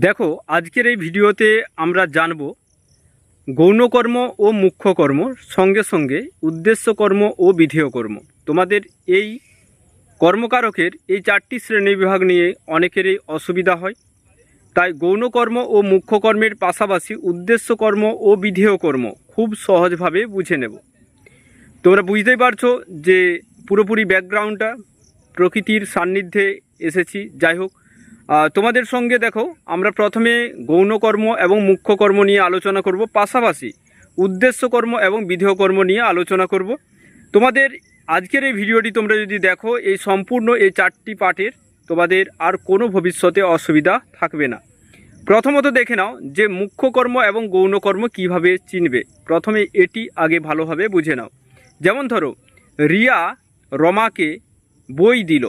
দেখো, আজকের এই ভিডিওতে আমরা জানব গৌণকর্ম ও মুখ্য কর্ম সঙ্গে সঙ্গে উদ্দেশ্য কর্ম ও বিধেয় কর্ম তোমাদের এই কর্মকারকের এই চারটি শ্রেণি বিভাগ নিয়ে অনেকেরই অসুবিধা হয়। তাই গৌণকর্ম ও মুখ্য কর্মের পাশাপাশি উদ্দেশ্য কর্ম ও বিধেয় কর্ম খুব সহজভাবে বুঝে নেব। তোমরা বুঝতেই পারছ যে পুরোপুরি ব্যাকগ্রাউন্ডটা, প্রকৃতির সান্নিধ্যে এসেছি। যাই হোক তোমাদের সঙ্গে দেখো, আমরা প্রথমে গৌণকর্ম এবং মুখ্য কর্ম নিয়ে আলোচনা করব, পাশাপাশি উদ্দেশ্য কর্ম এবং বিধেয় কর্ম নিয়ে আলোচনা করব। তোমাদের আজকের এই ভিডিওটি তোমরা যদি দেখো, এই সম্পূর্ণ এই চারটি পাঠের তোমাদের আর কোনো ভবিষ্যতে অসুবিধা থাকবে না। প্রথমত দেখে নাও যে মুখ্য কর্ম এবং গৌণকর্ম কীভাবে চিনবে। প্রথমে এটি আগে ভালোভাবে বুঝে নাও। যেমন ধরো, রিয়া রমাকে বই দিল।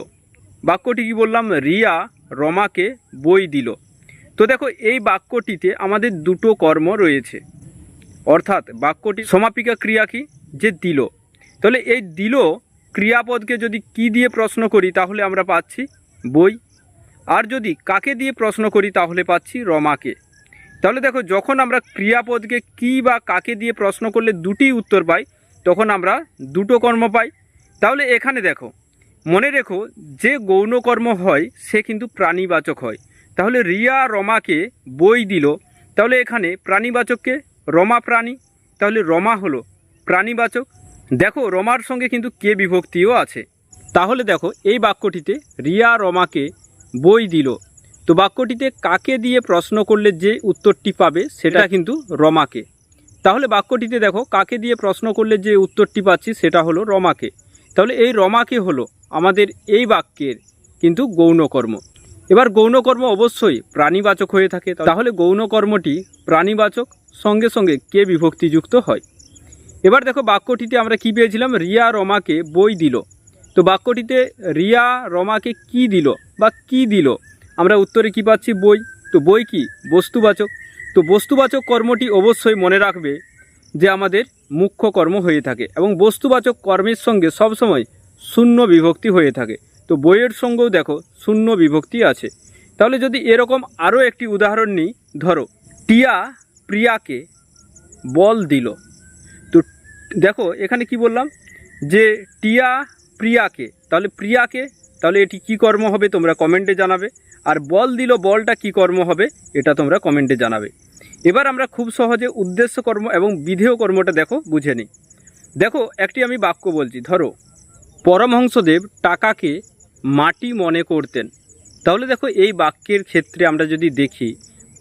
বাক্যটি কি বললাম? রিয়া রমাকে বই দিল। তো দেখো, এই বাক্যটিতে আমাদের দুটো কর্ম রয়েছে। অর্থাৎ বাক্যটি সমাপিকা ক্রিয়া কি? যে দিল। তাহলে এই দিল ক্রিয়াপদকে যদি কি দিয়ে প্রশ্ন করি, তাহলে আমরা পাচ্ছি বই। আর যদি কাকে দিয়ে প্রশ্ন করি, তাহলে পাচ্ছি রমাকে। তাহলে দেখো, যখন আমরা ক্রিয়াপদকে কি বা কাকে দিয়ে প্রশ্ন করলে দুটি উত্তর পাই, তখন আমরা দুটো কর্ম পাই। তাহলে এখানে দেখো মনে রেখো যে গৌণকর্ম হয় সে কিন্তু প্রাণীবাচক হয়। তাহলে রিয়া রমাকে বই দিল। তাহলে এখানে প্রাণীবাচককে রমা প্রাণী তাহলে রমা হলো প্রাণীবাচক। দেখো রমার সঙ্গে কিন্তু কে বিভক্তিও আছে। তাহলে দেখো এই বাক্যটিতে রিয়া রমাকে বই দিল। তো বাক্যটিতে কাকে দিয়ে প্রশ্ন করলে যে উত্তরটি পাবে সেটা কিন্তু রমাকে। তাহলে বাক্যটিতে দেখো কাকে দিয়ে প্রশ্ন করলে যে উত্তরটি পাচ্ছি সেটা হলো রমাকে। তাহলে এই রমাকে হলো আমাদের এই বাক্যের কিন্তু গৌণকর্ম। এবার গৌণকর্ম অবশ্যই প্রাণীবাচক হয়ে থাকে। তাহলে গৌণকর্মটি প্রাণীবাচক, সঙ্গে সঙ্গে কে বিভক্তিযুক্ত হয়? এবার দেখো বাক্যটিতে আমরা কি পেয়েছিলাম? রিয়া রমাকে বই দিল। তো বাক্যটিতে রিয়া রমাকে কি দিল বা কি দিল? আমরা উত্তরে কি পাচ্ছি? বই। তো বই কি? বস্তুবাচক। তো বস্তুবাচক কর্মটি অবশ্যই মনে রাখবে যে আমাদের মুখ্য কর্ম হয়ে থাকে এবং বস্তুবাচক কর্মের সঙ্গে সবসময় শূন্য বিভক্তি হয়ে থাকে। তো বইয়ের সঙ্গেও দেখো শূন্য বিভক্তি আছে। তাহলে যদি এরকম আরও একটি উদাহরণ নিই, ধরো, টিয়া প্রিয়াকে বল দিল। তো দেখো, এখানে কি বললাম? যে টিয়া প্রিয়াকে, তাহলে প্রিয়াকে, তাহলে এটি কি কর্ম হবে তোমরা কমেন্টে জানাবে। আর বল দিল, বলটা কি কর্ম হবে, এটা তোমরা কমেন্টে জানাবে। এবার আমরা খুব সহজে উদ্দেশ্য কর্ম এবং বিধেয় কর্মটা দেখো, বুঝে নিই। দেখো, একটি আমি বাক্য বলছি, ধরো পরমহংসদেব টাকাকে মাটি মনে করতেন। তাহলে দেখো এই বাক্যের ক্ষেত্রে আমরা যদি দেখি,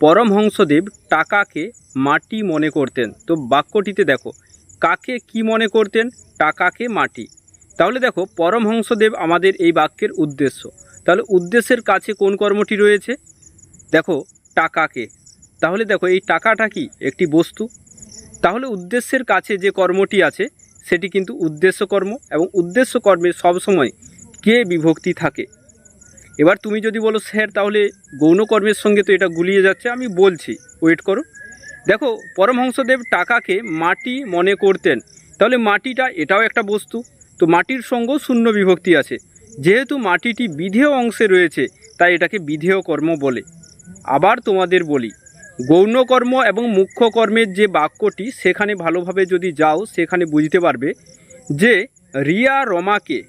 পরমহংসদেব টাকাকে মাটি মনে করতেন। তো বাক্যটিতে দেখো, কাকে কি মনে করতেন? টাকাকে মাটি। তাহলে দেখো, পরমহংসদেব আমাদের এই বাক্যের উদ্দেশ্য। তাহলে উদ্দেশ্যের কাছে কোন কর্মটি রয়েছে? দেখো, টাকাকে। তাহলে দেখো, এই টাকাটা কি? একটি বস্তু। তাহলে উদ্দেশ্যের কাছে যে কর্মটি আছে সেটি কিন্তু উদ্দেশ্যকর্ম এবং উদ্দেশ্যকর্মে সবসময় কে বিভক্তি থাকে? এবার তুমি যদি বলো, স্যার, তাহলে গৌণকর্মের সঙ্গে তো এটা গুলিয়ে যাচ্ছে, আমি বলছি। ওয়েট করো। দেখো, পরমহংসদেব টাকাকে মাটি মনে করতেন। তাহলে মাটিটা এটাও একটা বস্তু। তো মাটির সঙ্গেও শূন্য বিভক্তি আছে। যেহেতু মাটিটি বিধেয় অংশে রয়েছে, তাই এটাকে বিধেয় কর্ম বলে। আবার তোমাদের বলি। গৌণকর্ম এবং মুখ্য কর্মের যে বাক্যটি, সেখানে ভালোভাবে যদি যাও, সেখানে বুঝতে পারবে যে রিয়া রমাকে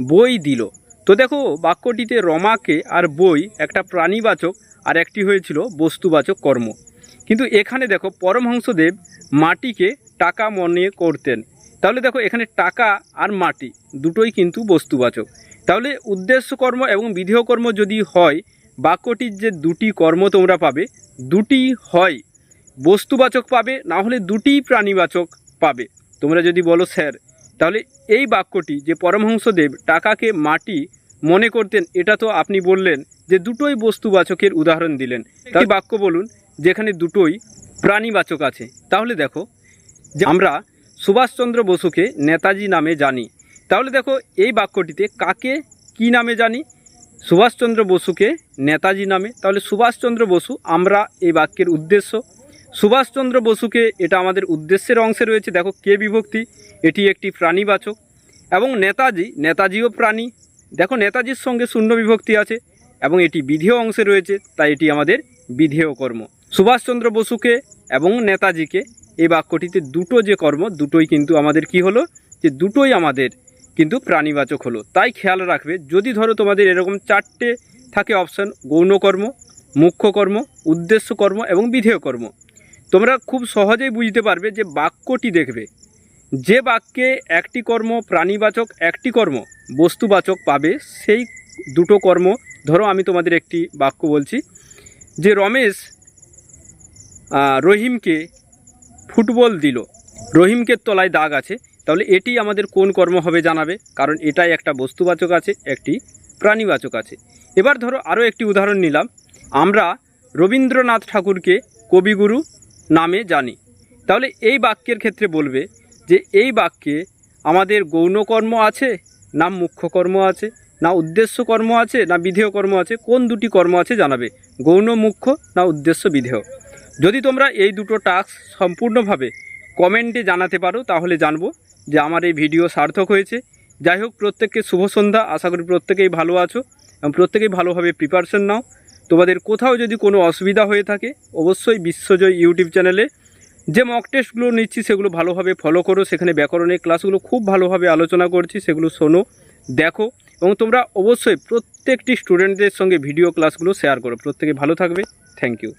বই দিল। তো দেখো, বাক্যটিতে রমাকে আর বই একটা প্রাণীবাচক আর একটি হয়েছিল বস্তুবাচক কর্ম। কিন্তু এখানে দেখো, পরমহংসদেব মাটিকে টাকা মনে করতেন। তাহলে দেখো, এখানে টাকা আর মাটি দুটোই কিন্তু বস্তুবাচক। তাহলে উদ্দেশ্য কর্ম এবং বিধেয় কর্ম যদি হয় বাক্যটির যে দুটি কর্ম তোমরা পাবে, দুটি হয় বস্তুবাচক পাবে, না হলে দুটিই প্রাণীবাচক পাবে। তোমরা যদি বলো, স্যার, তাহলে এই বাক্যটি যে পরমহংসদেব টাকাকে মাটি মনে করতেন, এটা তো আপনি বললেন যে দুটোই বস্তুবাচকের উদাহরণ দিলেন। তাই বাক্য বলুন, যেখানে দুটোই প্রাণীবাচক আছে। তাহলে দেখো, যে আমরা সুভাষচন্দ্র বসুকে নেতাজি নামে জানি। তাহলে দেখো, এই বাক্যটিতে কাকে কি নামে জানি? সুভাষচন্দ্র বসুকে নেতাজি নামে। তাহলে সুভাষচন্দ্র বসু আমরা এই বাক্যের উদ্দেশ্য। সুভাষচন্দ্র বসুকে এটা আমাদের উদ্দেশ্যের অংশে রয়েছে। দেখো, কে বিভক্তি? এটি একটি প্রাণীবাচক। এবং নেতাজি, নেতাজিও প্রাণী। দেখো, নেতাজির সঙ্গে শূন্য বিভক্তি আছে এবং এটি বিধেয় অংশে রয়েছে, তাই এটি আমাদের বিধেয় কর্ম। সুভাষচন্দ্র বসুকে এবং নেতাজিকে এই বাক্যটিতে দুটো যে কর্ম, দুটোই কিন্তু আমাদের কি হলো? যে দুটোই আমাদের কিন্তু প্রাণীবাচক হলো। তাই খেয়াল রাখবে, যদি ধরো তোমাদের এরকম চারটে থাকে অপশান গৌণকর্ম মুখ্য কর্ম উদ্দেশ্য কর্ম এবং বিধেয় কর্ম তোমরা খুব সহজেই বুঝতে পারবে যে বাক্যটি দেখবে। যে বাক্যে একটি কর্ম প্রাণীবাচক, একটি কর্ম বস্তুবাচক পাবে, সেই দুটো কর্ম, ধরো আমি তোমাদের একটি বাক্য বলছি, যে রমেশ রহিমকে ফুটবল দিল। রহিমকে তলায় দাগ আছে। তাহলে এটি আমাদের কোন কর্ম হবে জানাবে, কারণ এটাই একটা বস্তুবাচক আছে, একটি প্রাণীবাচক আছে। এবার ধরো আরও একটি উদাহরণ নিলাম। আমরা রবীন্দ্রনাথ ঠাকুরকে কবিগুরু নামে জানি। তাহলে এই বাক্যের ক্ষেত্রে বলবে যে এই বাক্যে আমাদের গৌণকর্ম আছে, না মুখ্য কর্ম আছে, না উদ্দেশ্য কর্ম আছে, না বিধেয় কর্ম আছে, কোন দুটি কর্ম আছে জানাবে? গৌণ মুখ্য, না উদ্দেশ্য বিধেয়? যদি তোমরা এই দুটো টাস্ক সম্পূর্ণভাবে কমেন্টে জানাতে পারো, তাহলে জানব যে আমার এই ভিডিও সার্থক হয়েছে। যাই হোক, প্রত্যেককে শুভ সন্ধ্যা। আশা করি প্রত্যেকেই ভালো আছো এবং প্রত্যেকেই ভালোভাবে প্রিপারেশন নাও। তোমাদের কোথাও যদি কোনো অসুবিধা হয়ে থাকে, অবশ্যই বিশ্বজয় ইউটিউব চ্যানেলে যে মক টেস্টগুলো নিচ্ছি, সেগুলো ভালোভাবে ফলো করো। সেখানে ব্যাকরণের ক্লাসগুলো খুব ভালোভাবে আলোচনা করছি, সেগুলো শোনো, দেখো এবং তোমরা অবশ্যই প্রত্যেকটি স্টুডেন্টদের সঙ্গে ভিডিও ক্লাসগুলো শেয়ার করো। প্রত্যেকে ভালো থাকবে। Thank you